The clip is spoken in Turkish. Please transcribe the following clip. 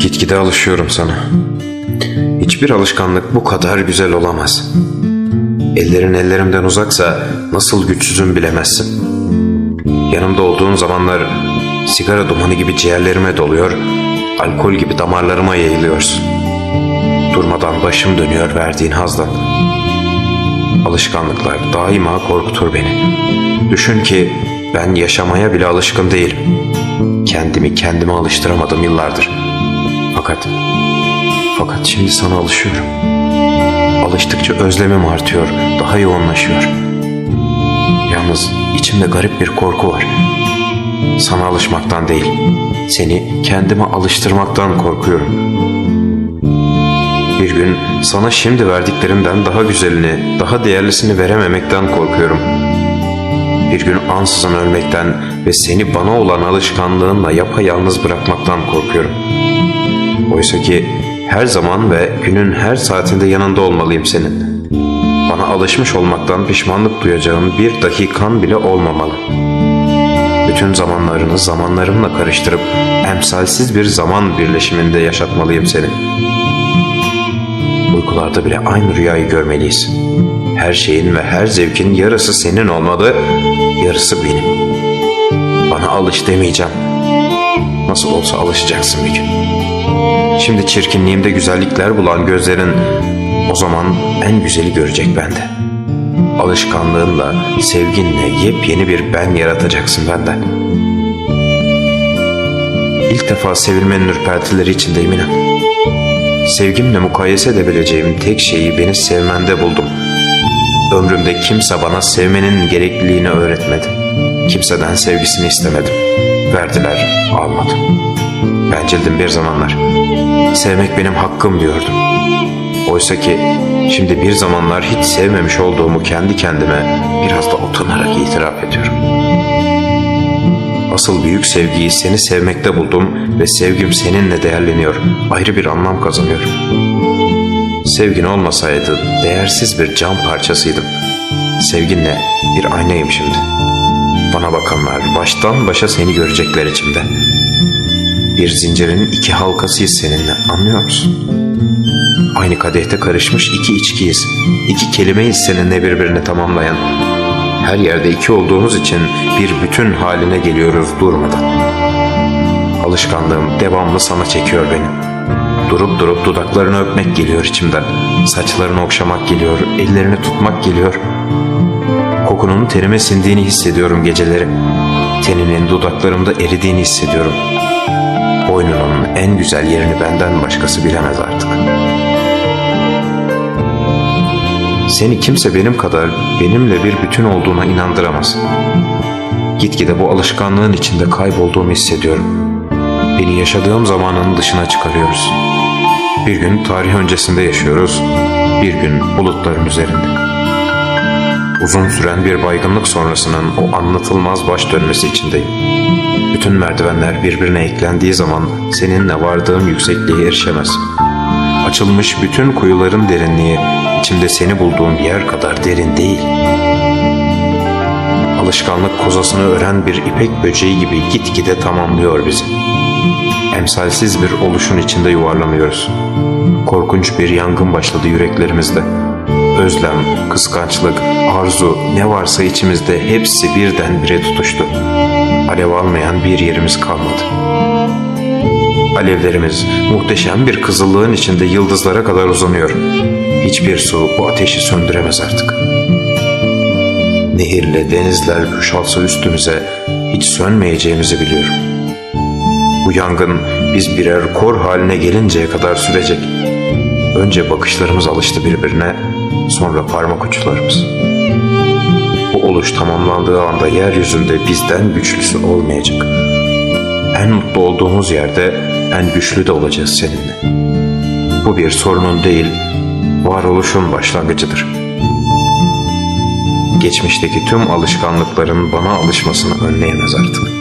Gitgide alışıyorum sana. Hiçbir alışkanlık bu kadar güzel olamaz. Ellerin ellerimden uzaksa nasıl güçsüzüm bilemezsin. Yanımda olduğun zamanlar sigara dumanı gibi ciğerlerime doluyor, alkol gibi damarlarıma yayılıyorsun. Durmadan başım dönüyor verdiğin hazdan. Alışkanlıklar daima korkutur beni. Düşün ki ben yaşamaya bile alışkın değilim. Kendimi kendime alıştıramadım yıllardır. Fakat, fakat şimdi sana alışıyorum. Alıştıkça özlemim artıyor, daha yoğunlaşıyor. Yalnız içimde garip bir korku var. Sana alışmaktan değil, seni kendime alıştırmaktan korkuyorum. Bir gün sana şimdi verdiklerimden daha güzelini, daha değerlisini verememekten korkuyorum. Bir gün ansızın ölmekten ve seni bana olan alışkanlığınla yapayalnız bırakmaktan korkuyorum. Oysa ki her zaman ve günün her saatinde yanında olmalıyım senin. Bana alışmış olmaktan pişmanlık duyacağın bir dakikan bile olmamalı. Bütün zamanlarını zamanlarımla karıştırıp emsalsiz bir zaman birleşiminde yaşatmalıyım seni. Uykularda bile aynı rüyayı görmeliyiz. Her şeyin ve her zevkin yarısı senin olmalı, yarısı benim. Bana alış demeyeceğim. Nasıl olsa alışacaksın bir gün. Şimdi çirkinliğimde güzellikler bulan gözlerin o zaman en güzeli görecek bende. Alışkanlığınla, sevginle yepyeni bir ben yaratacaksın benden. İlk defa sevilmenin ürpertileri içindeyim inan. Sevgimle mukayese edebileceğim tek şeyi beni sevmende buldum. Ömrümde kimse bana sevmenin gerekliliğini öğretmedi. Kimseden sevgisini istemedim. Verdiler, almadım. Bencildim bir zamanlar. Sevmek benim hakkım diyordum. Oysa ki şimdi bir zamanlar hiç sevmemiş olduğumu kendi kendime biraz da utanarak itiraf ediyorum. Asıl büyük sevgiyi seni sevmekte buldum ve sevgim seninle değerleniyor. Ayrı bir anlam kazanıyor. Sevgin olmasaydı değersiz bir cam parçasıydım. Sevginle bir aynayım şimdi. Bana bakanlar baştan başa seni görecekler içimde. Bir zincirin iki halkasıyız seninle anlıyor musun? Aynı kadehte karışmış iki içkiyiz. İki kelimeyiz seninle birbirini tamamlayan. Her yerde iki olduğumuz için bir bütün haline geliyoruz durmadan. Alışkanlığım devamlı sana çekiyor beni. Durup durup dudaklarını öpmek geliyor içimden. Saçlarını okşamak geliyor, ellerini tutmak geliyor. Kokunun terime sindiğini hissediyorum geceleri. Teninin dudaklarımda eridiğini hissediyorum. Boynunun en güzel yerini benden başkası bilemez artık. Seni kimse benim kadar benimle bir bütün olduğuna inandıramaz. Gitgide bu alışkanlığın içinde kaybolduğumu hissediyorum. Beni yaşadığım zamanın dışına çıkarıyoruz. Bir gün tarih öncesinde yaşıyoruz, bir gün bulutların üzerinde. Uzun süren bir baygınlık sonrasının o anlatılmaz baş dönmesi içindeyim. Bütün merdivenler birbirine eklendiği zaman seninle vardığım yüksekliğe erişemez. Açılmış bütün kuyuların derinliği içimde seni bulduğum yer kadar derin değil. Alışkanlık kozasını ören bir ipek böceği gibi gitgide tamamlıyor bizi. Emsalsiz bir oluşun içinde yuvarlanıyoruz. Korkunç bir yangın başladı yüreklerimizde. Özlem, kıskançlık, arzu ne varsa içimizde hepsi birdenbire tutuştu. Alev almayan bir yerimiz kalmadı. Alevlerimiz muhteşem bir kızıllığın içinde yıldızlara kadar uzanıyor. Hiçbir su bu ateşi söndüremez artık. Nehirle denizler kuşalsa üstümüze hiç sönmeyeceğimizi biliyorum. Bu yangın biz birer kor haline gelinceye kadar sürecek. Önce bakışlarımız alıştı birbirine, sonra parmak uçlarımız. Oluş tamamlandığı anda yeryüzünde bizden güçlüsü olmayacak. En mutlu olduğumuz yerde en güçlü de olacağız seninle. Bu bir sorunun değil, varoluşun başlangıcıdır. Geçmişteki tüm alışkanlıkların bana alışmasını önleyemez artık.